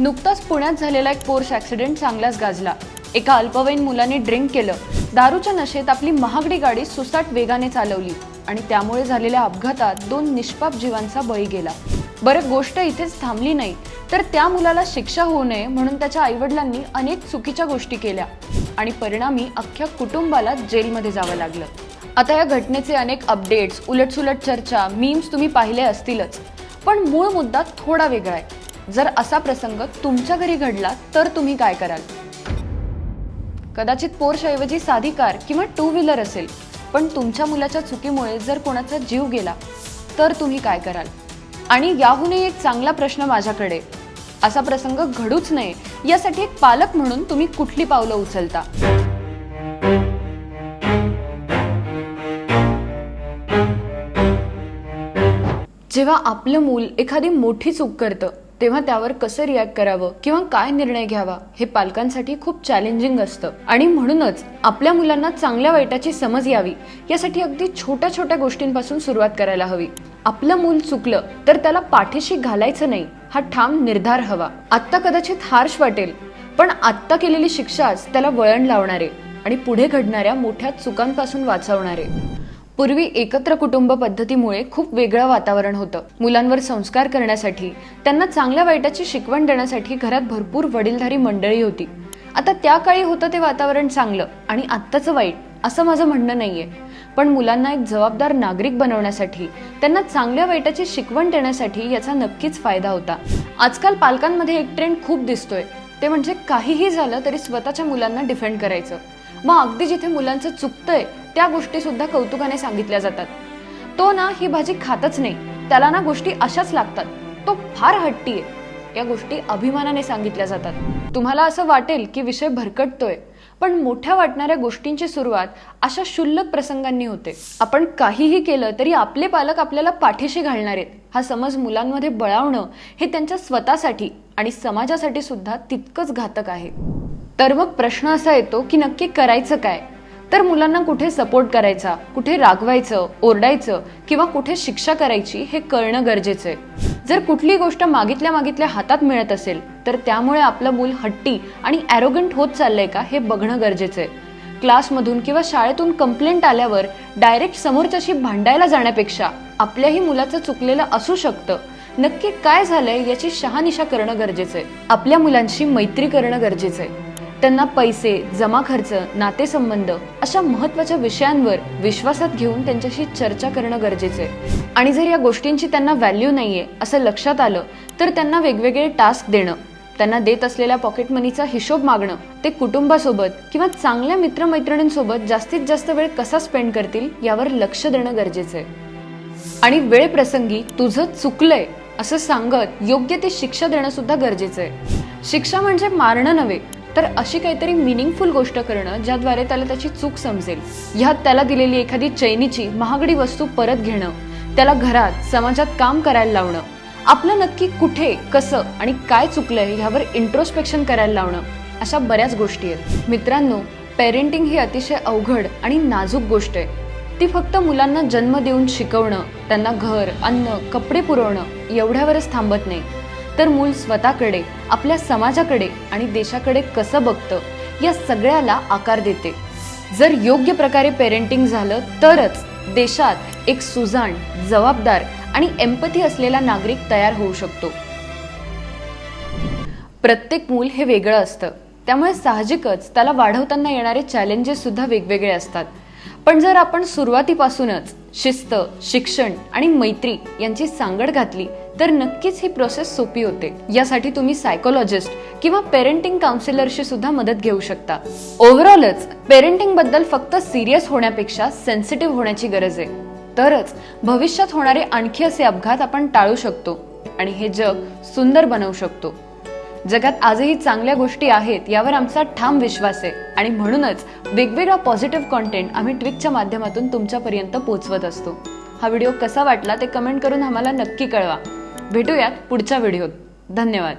नुकताच पुण्यात झालेला एक कोर्स ॲक्सिडेंट चांगलाच गाजला. एका अल्पवयीन मुलाने ड्रिंक केलं. दारूच्या नशेत आपली महागडी गाडी सुसाट वेगाने चालवली आणि त्यामुळे झालेल्या अपघातात दोन निष्पाप जीवांचा बळी गेला. बरं गोष्ट इथेच थांबली नाही. तर त्या मुलाला शिक्षा होऊ नये म्हणून त्याच्या आईवडिलांनी अनेक चुकीच्या गोष्टी केल्या आणि परिणामी अख्ख्या कुटुंबाला जेलमध्ये जावं लागलं. आता या घटनेचे अनेक अपडेट्स उलटसुलट चर्चा मीम्स तुम्ही पाहिले असतीलच. पण मूळ मुद्दा थोडा वेगळा आहे. जर असा प्रसंग तुमच्या घरी घडला तर तुम्ही काय कराल? कदाचित पोर्शऐवजी साधी कार किंवा टू व्हीलर असेल पण तुमच्या मुलाच्या चुकीमुळे जर कोणाचा जीव गेला तर तुम्ही काय कराल? आणि याहूनही एक चांगला प्रश्न माझ्याकडे. असा प्रसंग घडूच नये यासाठी एक पालक म्हणून तुम्ही कुठली पावलं उचलता? जेव्हा आपलं मूल एखादी मोठी चूक करतं तेव्हा त्यावर कसं रिॲक्ट करावं किंवा काय निर्णय घ्यावा हे पालकांसाठी खूप चॅलेंजिंग असतं. आणि म्हणूनच आपल्या मुलांना चांगल्या वाईटाची समज यावी यासाठी अगदी छोट्या छोट्या गोष्टींपासून सुरुवात करायला हवी. आपलं मूल चुकलं तर त्याला पाठीशी घालायचं नाही हा ठाम निर्धार हवा. आत्ता कदाचित हार्श वाटेल पण आत्ता केलेली शिक्षाच त्याला वळण लावणारे आणि पुढे घडणाऱ्या मोठ्या चुकांपासून वाचवणारे. पूर्वी एकत्र कुटुंब पद्धतीमुळे खूप वेगळं वातावरण होतं. मुलांवर संस्कार करण्यासाठी त्यांना चांगल्या वाईटाची शिकवण देण्यासाठी घरात भरपूर वडीलधारी मंडळी होती. आता त्या काळी होतं ते वातावरण चांगलं आणि आत्ताचं वाईट असं माझं म्हणणं नाहीये. पण मुलांना एक जबाबदार नागरिक बनवण्यासाठी त्यांना चांगल्या वाईटाची शिकवण देण्यासाठी याचा नक्कीच फायदा होता. आजकाल पालकांमध्ये एक ट्रेंड खूप दिसतोय. ते म्हणजे काहीही झालं तरी स्वतःच्या मुलांना डिफेंड करायचं. मग अगदी जिथे मुलांचं चुकतंय त्या गोष्टी सुद्धा कौतुकाने सांगितल्या जातात. तो ना ही भाजी खातच नाही. त्याला ना गोष्टी अशाच लागतात. तो फार हट्टी आहे. या गोष्टी अभिमानाने सांगितल्या जातात. तुम्हाला असं वाटेल की विषय भरकटतोय पण मोठ्या वाटणाऱ्या गोष्टींची सुरुवात अशा क्षुल्लक प्रसंगांनी होते. आपण काहीही केलं तरी आपले पालक आपल्याला पाठीशी घालणार आहेत. हा समज मुलांमध्ये बळावणं हे त्यांच्या स्वतःसाठी आणि समाजासाठी सुद्धा तितकंच घातक आहे. तर मग प्रश्न असा येतो की नक्की करायचं काय? तर मुलांना कुठे सपोर्ट करायचा कुठे रागवायचं ओरडायचं किंवा कुठे शिक्षा करायची हे कळणं गरजेचं आहे. जर कुठली गोष्ट मागितल्या मागितल्या हातात मिळत असेल तर त्यामुळे आपलं मूल हट्टी आणि ॲरोगंट होत चाललंय का हे बघणं गरजेचं आहे. क्लासमधून किंवा शाळेतून कंप्लेंट आल्यावर डायरेक्ट समोरच्याशी भांडायला जाण्यापेक्षा आपल्याही मुलाचं चुकलेलं असू शकतं. नक्की काय झालंय याची शहानिशा करणं गरजेचं आहे. आपल्या मुलांशी मैत्री करणं गरजेचं आहे. त्यांना पैसे जमा खर्च नातेसंबंध अशा महत्त्वाच्या विषयांवर विश्वासात घेऊन त्यांच्याशी चर्चा करणं गरजेचं आहे. आणि जर या गोष्टींची त्यांना व्हॅल्यू नाहीये असं लक्षात आलं तर त्यांना वेगवेगळे टास्क देणं त्यांना देत असलेल्या पॉकेट मनीचा हिशोब मागणं ते कुटुंबासोबत किंवा चांगल्या मित्रमैत्रिणींसोबत जास्तीत जास्त वेळ कसा स्पेंड करतील यावर लक्ष देणं गरजेचं आहे. आणि वेळ प्रसंगी तुझं चुकलंय असं सांगत योग्य ते शिक्षा देणं सुद्धा गरजेचं आहे. शिक्षा म्हणजे मारणं नव्हे तर अशी काहीतरी मिनिंगफुल गोष्ट करणं ज्याद्वारे त्याला त्याची चूक समजेल. ह्यात त्याला दिलेली एखादी चैनीची महागडी वस्तू परत घेणं त्याला घरात समाजात काम करायला लावणं आपलं नक्की कुठे कसं आणि काय चुकलंय ह्यावर इंट्रोस्पेक्शन करायला लावणं अशा बऱ्याच गोष्टी आहेत. मित्रांनो पेरेंटिंग ही अतिशय अवघड आणि नाजूक गोष्ट आहे. ती फक्त मुलांना जन्म देऊन शिकवणं त्यांना घर अन्न कपडे पुरवणं एवढ्यावरच थांबत नाही. तर मूल स्वतःकडे आपल्या समाजाकडे आणि देशाकडे कसं बघतं या सगळ्याला आकार देते. जर योग्य प्रकारे पेरेंटिंग झालं तरच देशात एक सुजाण जबाबदार आणि एम्पथी असलेला नागरिक तयार होऊ शकतो. प्रत्येक मूल हे वेगळं असतं. त्यामुळे साहजिकच त्याला वाढवताना येणारे चॅलेंजेस सुद्धा वेगवेगळे असतात. पण जर आपण सुरुवातीपासूनच शिस्त शिक्षण आणि मैत्री यांची सांगड घातली तर नक्कीच ही प्रोसेस सोपी होते. यासाठी तुम्ही सायकोलॉजिस्ट किंवा पेरेंटिंग काउन्सिलरशी सुद्धा मदत घेऊ शकता. ओव्हरऑलच पेरेंटिंगबद्दल फक्त सिरियस होण्यापेक्षा सेन्सिटिव्ह होण्याची गरज आहे. तरच भविष्यात होणारे आणखी असे अपघात आपण टाळू शकतो आणि हे जग सुंदर बनवू शकतो. जगात आजही चांगल्या गोष्टी आहेत यावर आमचा ठाम विश्वास आहे आणि म्हणूनच वेगवेगळा पॉझिटिव्ह कॉन्टेंट आम्ही ट्विकच्या माध्यमातून तुमच्यापर्यंत पोहोचवत असतो. हा व्हिडिओ कसा वाटला ते कमेंट करून आम्हाला नक्की कळवा. भेटूयात पुढच्या व्हिडिओत. धन्यवाद.